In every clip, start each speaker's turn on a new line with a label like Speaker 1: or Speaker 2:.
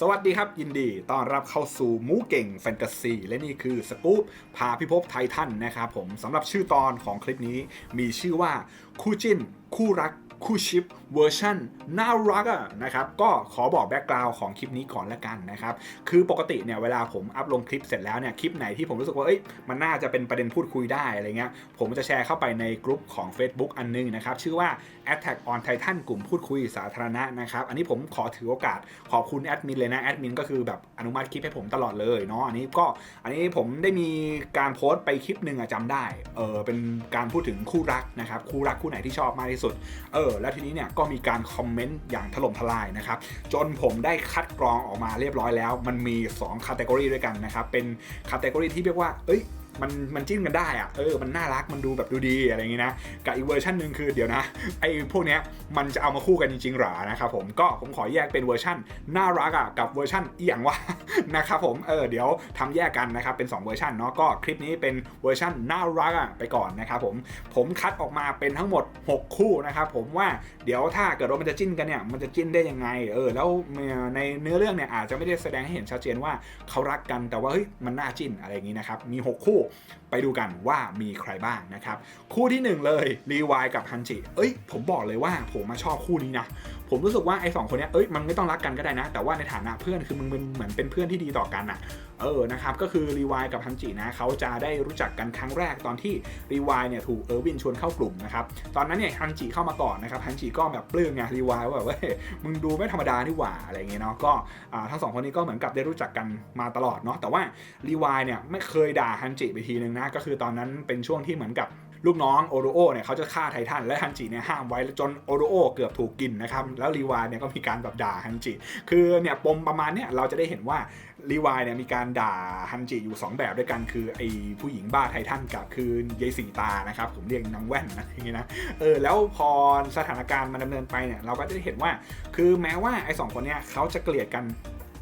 Speaker 1: สวัสดีครับ ยินดีต้อนรับเข้าสู่มูเก่งแฟนตาซีและนี่คือสกู๊ปพาพิภพไททันนะครับผมสำหรับชื่อตอนของคลิปนี้มีชื่อว่าคู่จิ้น คู่รักคู่ชิปเวอร์ชันน่ารักอะนะครับก็ขอบอกแบ็กกราวน์ของคลิปนี้ก่อนละกันนะครับคือปกติเนี่ยเวลาผมอัพลงคลิปเสร็จแล้วเนี่ยคลิปไหนที่ผมรู้สึกว่าเอ้ยมันน่าจะเป็นประเด็นพูดคุยได้อะไรเงี้ยผมจะแชร์เข้าไปในกลุ่มของ Facebook อันนึงนะครับชื่อว่า Attack on Titan กลุ่มพูดคุยสาธารณะนะครับอันนี้ผมขอถือโอกาสขอบคุณแอดมินเลยนะแอดมินก็คือแบบอนุมัติคลิปให้ผมตลอดเลยเนาะอันนี้ก็อันนี้ผมได้มีการโพสต์ไปคลิปหนึ่งอะจำได้เออเป็นการพูดถึงคู่รักนะครับคู่รักคู่ไหนที่ชอบมากที่สุดเออ แล้วทีนี้เนี่ยก็มีการคอมเมนต์อย่างถล่มทลายนะครับ จนผมได้คัดกรองออกมาเรียบร้อยแล้ว มันมี2คัตเตอรี่ด้วยกันนะครับ เป็นคัตเตอรี่ที่เรียกว่า เอ้ย มันมันจิ้นกันได้อะเออมันน่ารักมันดูแบบดูดีอะไรอย่างงี้นะกับอีกเวอร์ชันหนึ่งคือเดี๋ยวนะไอ้พวกเนี้ยมันจะเอามาคู่กันจริงๆหรอนะครับผมก็ผมขอแยกเป็นเวอร์ชันน่ารักอะกับเวอร์ชันเอียงวะนะครับผมเออเดี๋ยวทำแยกกันนะครับเป็น 2 เวอร์ชันเนาะก็คลิปนี้เป็นเวอร์ชันน่ารักอะไปก่อนนะครับผมผมคัดออกมาเป็นทั้งหมด 6 คู่นะครับผมว่าเดี๋ยวถ้าเกิดว่ามันจะจิ้นกันเนี่ยมันจะจิ้นได้ยังไงเออแล้วในเนื้อเรื่องเนี่ยอาจจะไม่ได้แสดงให้เห็นชัดเจนว่าเขารักกันแต่ว่าเฮ้ยมันน่าจิ้นอะไรอย่างนี้นะครับมี 6 คู่ไปดูกันว่ามีใครบ้างนะครับ คู่ที่ 1 เลยรีวายกับฮันจิ เอ้ย ผมบอกเลยว่าผมมาชอบคู่นี้นะ ผมรู้สึกว่าไอ้สองคนเนี้ยเอ้ยมันไม่ต้องรักกันก็ได้นะ แต่ว่าในฐานะเพื่อนคือมึงเป็นเหมือนเป็นเพื่อนที่ดีต่อกันอะเออนะครับก็คือรีวายกับฮันจินะเขาจะได้รู้จักกันครั้งแรกตอนที่รีวายเนี่ยถูกเออร์วินชวนเข้ากลุ่มนะครับตอนนั้นเนี่ยฮันจิเข้ามาก่อนนะครับฮันจิก็แบบปลื้มไงรีวายว่าแบบเว้ยมึงดูไม่ธรรมดานี่หว่าอะไรเงี้ยเนาะก็อ่าทั้งสองคนนี้ก็เหมือนกับได้รู้จักกันมาตลอดเนาะแต่ว่ารีวายเนี่ยไม่เคยด่าฮันจิไปทีนึงนะก็คือตอนนั้นเป็นช่วงที่เหมือนกับ ลูกน้องโอโรโอเนี่ยเขาจะฆ่าไททันและฮันจิเนี่ยห้ามไว้จนโอโรโอเกือบถูกกินนะครับแล้วรีวายเนี่ยก็มีการแบบด่าฮันจิ คือเนี่ยปมประมาณเนี่ยเราจะได้เห็นว่ารีวายเนี่ยมีการด่าฮันจิอยู่ 2 แบบด้วยกันคือไอ้ผู้หญิงบ้าไททันกับคือยายสีตานะครับผมเรียกนางแว่นนะอย่างงี้นะเออแล้วพอสถานการณ์มันดำเนินไปเนี่ยเราก็จะได้เห็นว่า คือแม้ว่าไอ้สองคนเนี่ยเขาจะเกลียดกัน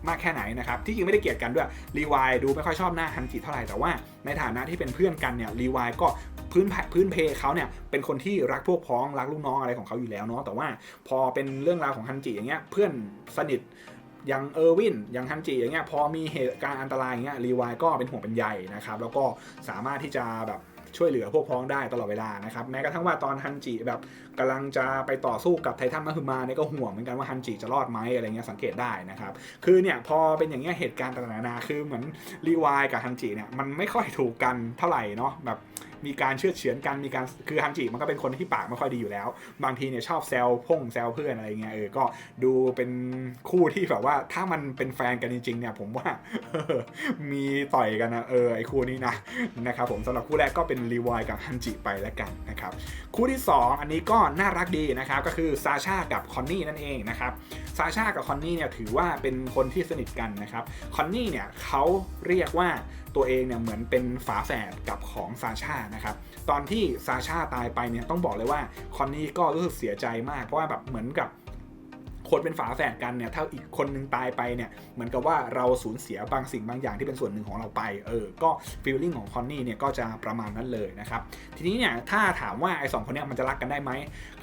Speaker 1: มากแค่ไหนนะครับ ที่จริงไม่ได้เกลียดกันด้วยรีวายดูไม่ค่อยชอบหน้าฮันจิเท่าไหร่แต่ว่าในฐานะที่เป็นเพื่อนกันเนี่ยรีวายก็ พื้นพื้นเพเขาเนี่ยเป็นคนที่รักพวกพ้องรักลูกน้องอะไรของเขาอยู่แล้วเนาะแต่ว่าพอเป็นเรื่องราวของฮันจิอย่างเงี้ยเพื่อนสนิทอย่างเออร์วินอย่างฮันจิอย่างเงี้ยพอมีเหตุการณ์อันตรายอย่างเงี้ยรีวายก็เป็นห่วงเป็นใยนะครับแล้วก็สามารถที่จะแบบช่วยเหลือพวกพ้องได้ตลอดเวลานะครับแม้กระทั่งว่าตอนฮันจิแบบกำลังจะไปต่อสู้กับไททันมาคือมาเนี่ยก็ห่วงเหมือนกันว่าฮันจิจะรอดไหมอะไรเงี้ยสังเกตได้นะครับคือเนี่ยพอเป็นอย่างเงี้ยเหตุการณ์ต่างๆนานาคือเหมือนรีวายกับฮันจิเนี่ยมันไม่ค่อยถูกกันเท่าไหร่เนาะแบบ มีการเชื่อเฉือนกันมีการคือฮันจิมันก็เป็นคนที่ปากไม่ค่อยดีอยู่แล้ว บางทีเนี่ยชอบแซวพงแซวเพื่อนอะไรเงี้ยเออก็ดูเป็นคู่ที่แบบว่าถ้ามันเป็นแฟนกันจริงๆเนี่ยผมว่ามีต่อยกันนะเออไอคู่นี้นะนะครับผมสำหรับคู่แรกก็เป็นรีวายกับฮันจิไปแล้วกันนะครับคู่ที่ 2 อันนี้ก็น่ารักดีนะครับก็คือซาชากับคอนนี่นั่นเองนะครับซาชากับคอนนี่เนี่ยถือว่าเป็นคนที่สนิทกันนะครับคอนนี่เนี่ยเขาเรียกว่าตัวเองเนี่ยเหมือนเป็นฝาแฝดกับของซาชานะครับ ตอนที่ซาชาตายไปเนี่ยต้องบอกเลยว่าคอนนี่ก็รู้สึกเสียใจมากเพราะว่าแบบเหมือนกับคนเป็นฝาแฝดกันเนี่ยถ้าอีกคนนึงตายไปเนี่ยเหมือนกับว่าเราสูญเสียบางสิ่งบางอย่างที่เป็นส่วนหนึ่งของเราไปเออก็ฟีลลิ่งของคอนนี่เนี่ยก็จะประมาณนั้นเลยนะครับทีนี้เนี่ยถ้าถามว่าไอ้สองคนเนี้มันจะรักกันได้ไหม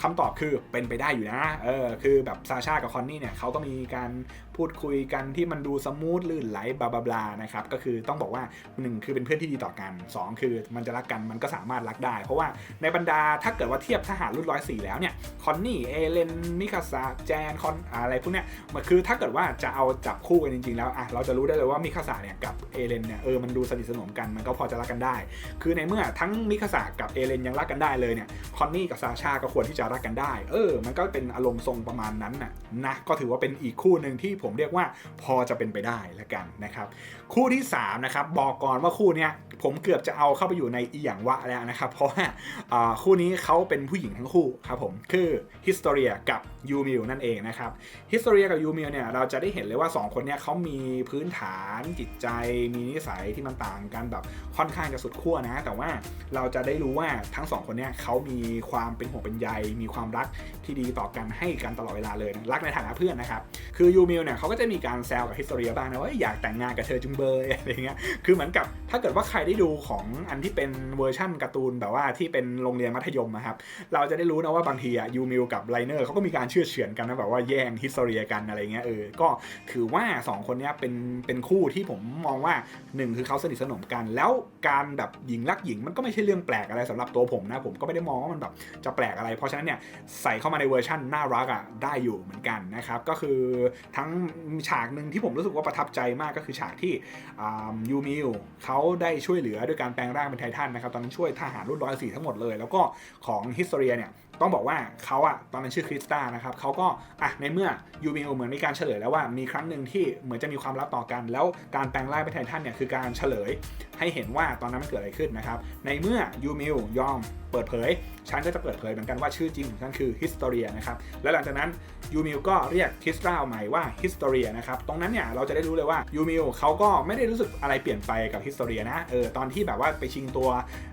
Speaker 1: คำตอบคือเป็นไปได้อยู่นะเออคือแบบซาชากับคอนนี่เนี่ยเขาก็มีการ พูดคุยกันที่มันดูสมูทลื่นไหลบลาบลานะครับก็คือต้องบอกว่า 1 คือเป็นเพื่อนที่ดีต่อกัน 2 คือมันจะรักกันมันก็สามารถรักได้ เพราะว่าในบรรดาถ้าเกิดว่าเทียบทหารรุ่นร้อยสี่แล้วเนี่ยคอนนี่เอเลนมิคาซาแจนคอนอะไรพวกเนี้ยมันคือถ้าเกิดว่าจะเอาจับคู่กันจริงๆแล้วอะเราจะรู้ได้เลยว่ามิคาซาเนี่ยกับเอเลนเนี่ยเออมันดูสนิทสนมกันมันก็พอจะรักกันได้ คือในเมื่อทั้งมิคาซากับเอเลนยังรักกันได้เลยเนี่ยคอนนี่กับซาชาก็ควรที่จะรักกันได้ เออ มันก็เป็นอารมณ์ทรงประมาณนั้นน่ะนะก็ถือว่าเป็นอีกคู่หนึ่งที่ผมมเรียกว่าพอจะเป็นไปได้แล้วกันนะครับ คู่ที่3นะครับบอกก่อนว่าคู่เนี้ยผมเกือบจะเอาเข้าไปอยู่ในอีหยังวะแล้วนะครับ เพราะว่าคู่นี้เขาเป็นผู้หญิงทั้งคู่ครับผมคือฮิสโตเรียกับยูมิลนั่นเองนะครับฮิสโตเรียกับยูมิลเนี่ยเราจะได้เห็นเลยว่า 2 คนเนี้ยเขามีพื้นฐานจิตใจ มีนิสัยที่มันต่างกันแบบค่อนข้างจะสุดขั้วนะ แต่ว่าเราจะได้รู้ว่าทั้งสองคนเนี้ยเขามีความเป็นห่วงเป็นใยมีความรักที่ดีต่อกันให้กันตลอดเวลาเลย รักในฐานะเพื่อนนะครับคือยูมิลเนี่ยเขาก็จะมีการแซวกับฮิสโตเรียบ้างนะว่าอยากแต่งงานกับเธอจุงเบยอะไรเงี้ยคือเหมือนกับถ้าเกิดว่าใครได้ดูของอันที่เป็นเวอร์ชั่นการ์ตูนแบบว่าที่เป็นโรงเรียนมัธยมนะครับ เราจะได้รู้นะว่าบางทีอะยูมิลกับไลเนอร์เขาก็มีการเชื่อเฉือนกันนะแบบว่าแย่งฮิสตอรีกันอะไรเงี้ยเออ ก็ถือว่า 2 คนนี้เป็นเป็นคู่ที่ผมมองว่า 1 คือเขาสนิทสนมกัน แล้วการแบบหญิงรักหญิงมันก็ไม่ใช่เรื่องแปลกอะไรสำหรับตัวผมนะ ผมก็ไม่ได้มองว่ามันแบบจะแปลกอะไร เพราะฉะนั้นเนี่ยใส่เข้ามาในเวอร์ชั่นน่ารักอะได้อยู่เหมือนกันนะครับก็คือทั้งฉากหนึ่งที่ผมรู้สึกว่าประทับใจมากก็คือฉากที่ยูมิลเขาาได้ช่วยเหลือด้วยการแปลงร่างเป็นไททันนะครับตอนนั้นช่วยทหารรุ่นร้อยสี่ทั้งหมดเลย แล้วก็ของฮิสโตเรียเนี่ย ต้องบอกว่าเขาอะตอนนั้นชื่อคริสตานะครับเขาก็อะในเมื่อยูมิลเหมือนมีการเฉลยแล้วว่ามีครั้งหนึ่งที่เหมือนจะมีความลับต่อกัน แล้วการแปลงร่างเป็นไททันเนี่ยคือการเฉลย ให้เห็นว่าตอนนั้นมันเกิดอะไรขึ้นนะครับในเมื่อยูมิลยอมเปิดเผย ฉันก็จะเปิดเผยเหมือนกันว่าชื่อจริงของฉันคือฮิสตเรียนะครับและหลังจากนั้นยูมิลก็เรียกคิสราใหม่ว่าฮิสตเรียนะครับตรงนั้นเนี่ยเราจะได้รู้เลยว่ายูมิลเขาก็ไม่ได้รู้สึกอะไรเปลี่ยนไปกับฮิสตเรียนะเออตอนที่แบบว่าไปชิงตัว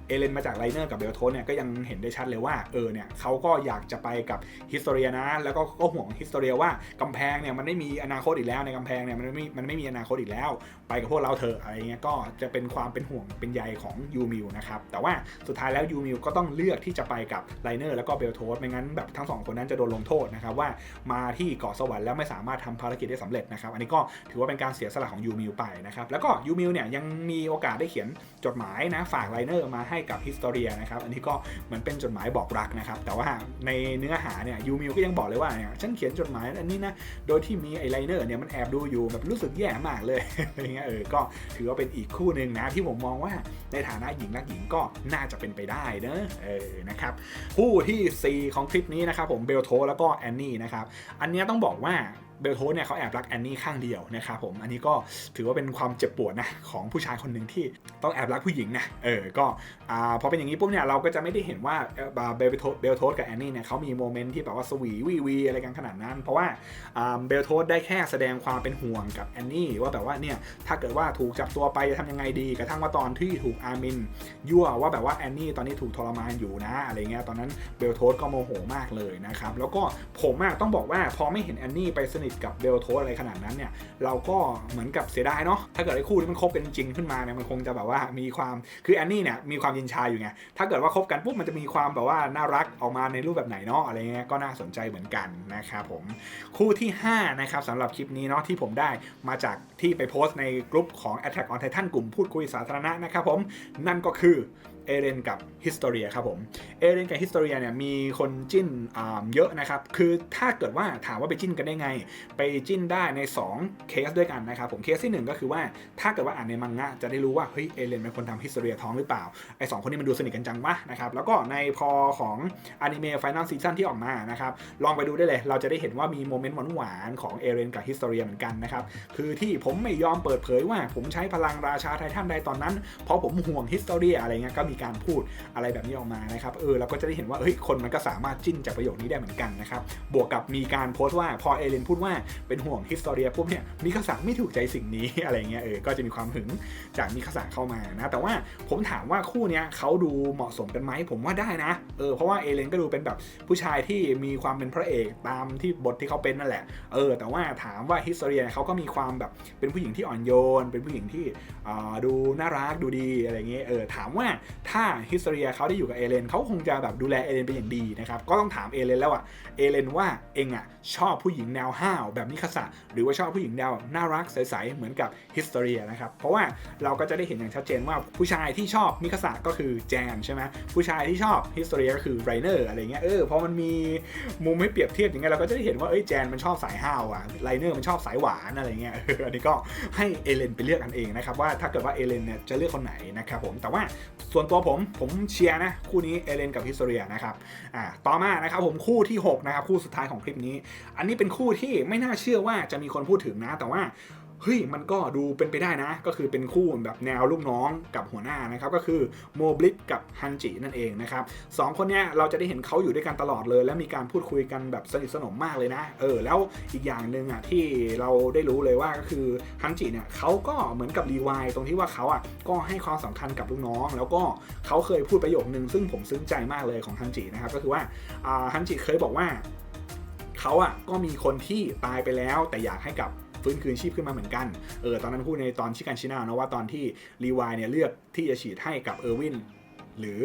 Speaker 1: เอเลนมาจากไลเนอร์กับเบลโทนเนี่ยก็ยังเห็นได้ชัดเลยว่าเออเนี่ยเขาก็อยากจะไปกับฮิสโตเรียนะ แล้วก็ก็ห่วงฮิสโตเรียว่ากำแพงเนี่ยมันไม่มีอนาคตอีกแล้วในกำแพงเนี่ยมันไม่มันไม่มีอนาคตอีกแล้ว ไปกับพวกเราเถอะอะไรเงี้ยก็จะเป็นความเป็นห่วงเป็นใยของยูมิลนะครับแต่ว่าสุดท้ายแล้วยูมิลก็ต้องเลือกที่จะไปกับไลเนอร์แล้วก็เบลโทสไม่งั้นแบบทั้งสองคนนั้นจะโดนลงโทษนะครับว่ามาที่เกาะสวรรค์แล้วไม่สามารถทำภารกิจได้สำเร็จนะครับอันนี้ก็ถือว่าเป็นการเสียสละของยูมิลไปนะครับแล้วก็ยูมิลเนี่ยยังมีโอกาสได้เขียนจดหมายนะฝากไลเนอร์มาให้กับฮิสโตเรียนะครับอันนี้ก็เหมือนเป็นจดหมายบอกรักนะครับแต่ว่าในเนื้อหาเนี่ยยูมิวก็ยังบอกเลยว่าเนี่ยฉันเขียนจดหมายอันนี้นะ โดยที่มีไอไลเนอร์เนี่ยมันแอบดูอยู่แบบรู้สึกแย่มากเลยอะไรเงี้ยเออก็ถือว่าเป็นอีกคู่หนึ่งนะที่ผมมองว่าในฐานะหญิงรักหญิงก็น่าจะเป็นไปได้เนอะเออนะครับคู่ที่ 4 ของคลิปนี้นะครับผมเบลโทแล้วก็แอนนี่นะครับอันเนี้ยต้องบอกว่า เบลโทสเนี่ยเขาแอบรักแอนนี่ข้างเดียวนะครับผมอันนี้ก็ถือว่าเป็นความเจ็บปวดนะของผู้ชายคนหนึ่งที่ต้องแอบรักผู้หญิงนะเออก็อ่าพอเป็นอย่างนี้ปุ๊บเนี่ยเราก็จะไม่ได้เห็นว่าเบลโทสเบลโทสกับแอนนี่เนี่ยเขามีโมเมนต์ที่แบบว่าสวีวีวีอะไรกันขนาดนั้น เพราะว่าอ่าเบลโทสได้แค่แสดงความเป็นห่วงกับแอนนี่ว่าแบบว่าเนี่ยถ้าเกิดว่าถูกจับตัวไปจะทำยังไงดีกระทั่งว่าตอนที่ถูกอาร์มินยั่วว่าแบบว่าแอนนี่ตอนนี้ถูกทรมานอยู่นะอะไรเงี้ยตอนนั้นเบลโทสก็โมโหมากเลยนะครับแล้วก็ผมต้องบอกว่าพอไม่เห็นแอนนี่ไปสนิทกับเบลโทสอะไรขนาดนั้นเนี่ยเราก็เหมือนกับเสียดายเนาะถ้าเกิดไอ้คู่ที่มันคบกันจริงขึ้นมาเนี่ยมันคงจะแบบว่ามีความคือแอนนี่เนี่ยมีความยินชาอยู่ไงถ้าเกิดว่าคบกันปุ๊บมันจะมีความแบบว่าน่ารักออกมาในรูปแบบไหนเนาะอะไรเงี้ยก็น่าสนใจเหมือนกันนะครับผมคู่ที่5นะครับสำหรับคลิปนี้เนาะที่ผมได้มาจากที่ไปโพสต์ในกลุ่มของ Attack on Titan กลุ่มพูดคุยสาธารณะนะครับผมนั่นก็คือ เอเรนกับฮิสโตเรียครับผมเอเรนกับฮิสโตเรียเนี่ยมีคนจิ้นเยอะนะครับ คือถ้าเกิดว่าถามว่าไปจิ้นกันได้ไง ไปจิ้นได้ใน 2 เคสด้วยกันนะครับผมเคสที่ 1 ก็คือว่าถ้าเกิดว่าอ่านในมังงะจะได้รู้ว่าเฮ้ยเอเรนเป็นคนทำฮิสโตเรียท้องหรือเปล่าไอ้สองคนนี้มันดูสนิทกันจังวะนะครับแล้วก็ในพอของอนิเมะไฟนอลซีซั่นที่ออกมานะครับลองไปดูได้เลยเราจะได้เห็นว่ามีโมเมนต์หวานๆของเอเรนกับฮิสโตเรียเหมือนกันนะครับคือที่ผมไม่ยอมเปิดเผยว่าผมใช้พลังราชาไททันใดตอนนั้น เพราะผมห่วงฮิสโตเรียอะไรเงี้ยก็มีการพูดอะไรแบบนี้ออกมานะครับเออเราก็จะได้เห็นว่าเฮ้ยคนมันก็สามารถจิ้นจากประโยคนี้ได้เหมือนกันนะครับบวกกับมีการโพสต์ว่าพอเอเลนพูดว่าเป็นห่วงฮิสตอเรียปุ๊บเนี่ยมิคาสะไม่ถูกใจสิ่งนี้อะไรเงี้ยเออก็จะมีความหึงจากมิคาสะเข้ามานะแต่ว่าผมถามว่าคู่เนี้ยเขาดูเหมาะสมกันไหมผมว่าได้นะเออเพราะว่าเอเลนก็ดูเป็นแบบผู้ชายที่มีความเป็นพระเอกตามที่บทที่เขาเป็นนั่นแหละเออแต่ว่าถามว่าฮิสตอเรียเขาก็มีความแบบเป็นผู้หญิงที่อ่อนโยน เป็นผู้หญิงที่อ่าดูน่ารักดูดีอะไรเงี้ยเออถามว่าถ้าฮิสตอเรียเขาได้อยู่กับเอเลนเขาคงจะแบบดูแลเอเลนเป็นอย่างดีนะครับ ก็ต้องถามเอเลนแล้วอะเอเลนว่าเองอะชอบผู้หญิงแนวห้าวแบบมิคาสะหรือว่าชอบผู้หญิงแนวน่ารักใสๆเหมือนกับฮิสตอเรียนะครับ เพราะว่าเราก็จะได้เห็นอย่างชัดเจนว่าผู้ชายที่ชอบมิคาสะก็คือแจนใช่ไหมผู้ชายที่ชอบฮิสตอเรียก็คือไรเนอร์อะไรเงี้ยเออพอมันมีมุมให้เปรียบเทียบอย่างเงี้ยเราก็จะได้เห็นว่าเอ้ยแจนมันชอบสายห้าวอะไรเนอร์มันชอบสายหวานอะไรเงี้ยอออันนี้ก็ให้เอเลนไปเลือกกันเองนะครับว่าถ้าเกิดว่าเอเลนเนี่ยจะเลือกคนไหนนะครับผมแต่ว่าส่วนตัวผมผมเชียร์นะ คู่นี้เอเลนกับฮิสโตเรียนะครับอ่าต่อมานะครับผมคู่ที่ 6 นะครับ คู่สุดท้ายของคลิปนี้ อันนี้เป็นคู่ที่ไม่น่าเชื่อว่าจะมีคนพูดถึงนะ แต่ว่า เฮ้ยมันก็ดูเป็นไปได้นะ ก็คือเป็นคู่แบบแนวลูกน้องกับหัวหน้านะครับ ก็คือโมบลิทกับฮันจินั่นเองนะครับสองคนเนี้ยเราจะได้เห็นเขาอยู่ด้วยกันตลอดเลย และมีการพูดคุยกันแบบสนิทสนมมากเลยนะ เออ แล้วอีกอย่างหนึ่งอะที่เราได้รู้เลยว่าก็คือฮันจิเนี่ยเขาก็เหมือนกับรีวายตรงที่ว่าเขาอะก็ให้ความสำคัญกับลูกน้อง แล้วก็เขาเคยพูดประโยคนึงซึ่งผมซึ้งใจมากเลยของฮันจินะครับก็คือว่าอ่าฮันจิเคยบอกว่าเขาอะก็มีคนที่ตายไปแล้วแต่อยากให้กลับ ฟื้นคืนชีพขึ้นมาเหมือนกัน เออตอนนั้นพูดในตอนชิกันชินาเนาะว่าตอนที่รีวายเนี่ยเลือกที่จะฉีดให้กับเออร์วินหรือ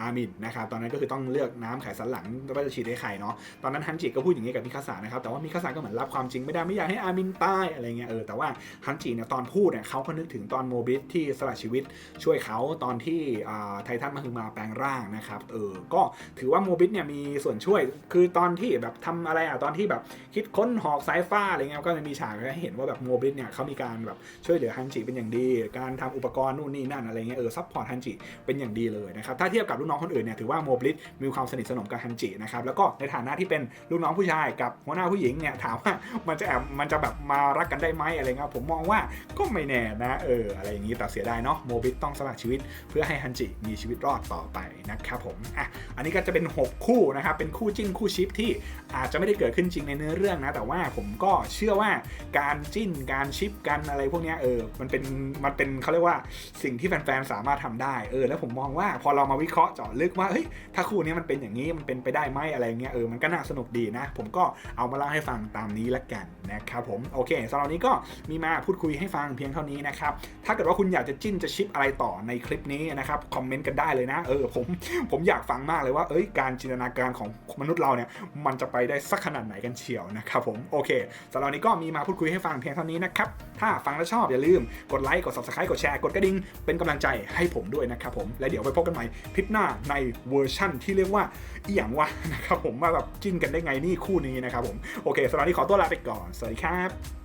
Speaker 1: อามินนะครับตอนนั้นก็คือต้องเลือกน้ำไขสันหลังว่าจะฉีดให้ใครเนาะตอนนั้นฮันจิก็พูดอย่างนี้กับมิคาสะนะครับแต่ว่ามิคาสะก็เหมือนรับความจริงไม่ได้ไม่อยากให้อามินตายอะไรเงี้ยเออแต่ว่าฮันจิเนี่ยตอนพูดเนี่ยเขาก็นึกถึงตอนโมบิสที่สละชีวิตช่วยเขาตอนที่อ่าไททันมาคือมาแปลงร่างนะครับเออก็ถือว่าโมบิสเนี่ยมีส่วนช่วยคือตอนที่แบบทำอะไรอะตอนที่แบบคิดค้นหอกสายฟ้าอะไรเงี้ยก็จะมีฉากให้เห็นว่าแบบโมบิสเนี่ยเขามีการแบบช่วยเหลือฮันจิเป็นอย่างดี การทำอุปกรณ์นู่นนี่นั่นอะไรเงี้ยเออซัพพอร์ตฮันจิเป็นอย่างดีเลยนะครับถ้าเทียบกับลูกน้องคนอื่นเนี่ยถือว่าโมบิสมีความสนิทสนมกับฮันจินะครับแล้วก็ในฐานะที่เป็นลูกน้องผู้ชายกับหัวหน้าผู้หญิงเนี่ยถามว่ามันจะแอบมันจะแบบมารักกันได้ไหมอะไรเงี้ยผมมองว่าก็ไม่แน่นะเอออะไรอย่างนี้แต่เสียดายเนาะโมบิสต้องสละชีวิต เพื่อให้ฮันจิมีชีวิตรอดต่อไปนะครับผมอะอันนี้ก็จะเป็น 6 คู่นะครับเป็นคู่จิ้นคู่ชิปที่อาจจะไม่ได้เกิดขึ้นจริงในเนื้อเรื่องนะแต่ว่าผมก็เชื่อว่าการจิ้นการชิปกันอะไรพวกเนี้ยเออมันเป็นมันเป็นเขาเรียกว่าสิ่งที่แฟนๆสามารถทำได้เออแล้วผมมองว่าพอเรามาวิเคราะห์เจาะลึกว่าเฮ้ยถ้าคู่นี้มันเป็นอย่างนี้มันเป็นไปได้ไหมอะไรเงี้ยเออมันก็น่าสนุกดีนะ ผมก็เอามาเล่าให้ฟังตามนี้ละกันนะครับผมโอเคสำหรับนี้ก็มีมาพูดคุยให้ฟังเพียงเท่านี้นะครับถ้าเกิดว่าคุณอยากจะจิ้นจะชิปอะไรต่อในคลิปนี้นะครับคอมเมนต์กันได้เลยนะเออผมผมอยากฟังมากเลยว่าเอ้ยการจินตนาการของมนุษย์เราเนี่ยมันจะไปได้สักขนาดไหนกันเชียวนะครับผมโอเคสำหรับนนี้ก็มีมาพูดคุยให้ฟังเพียงเท่านี้นะครับถ้าฟังแล้วชอบอย่าลืมกดไลค์กด subscribe กดแชร์กดกระดิ่งเป็นกำลังใจให้ผมด้วยนะครับผมและเดี๋ยวไปพบกันใหม่คลิปหน้าในเวอร์ชั่นที่เรียกว่าอีหยังวะนะครับผมว่าแบบจิ้นกันได้ไงนี่คู่นี้นะครับผมโอเคสำหรับนี้ขอตัวลาไปก่อน สวัสดีครับ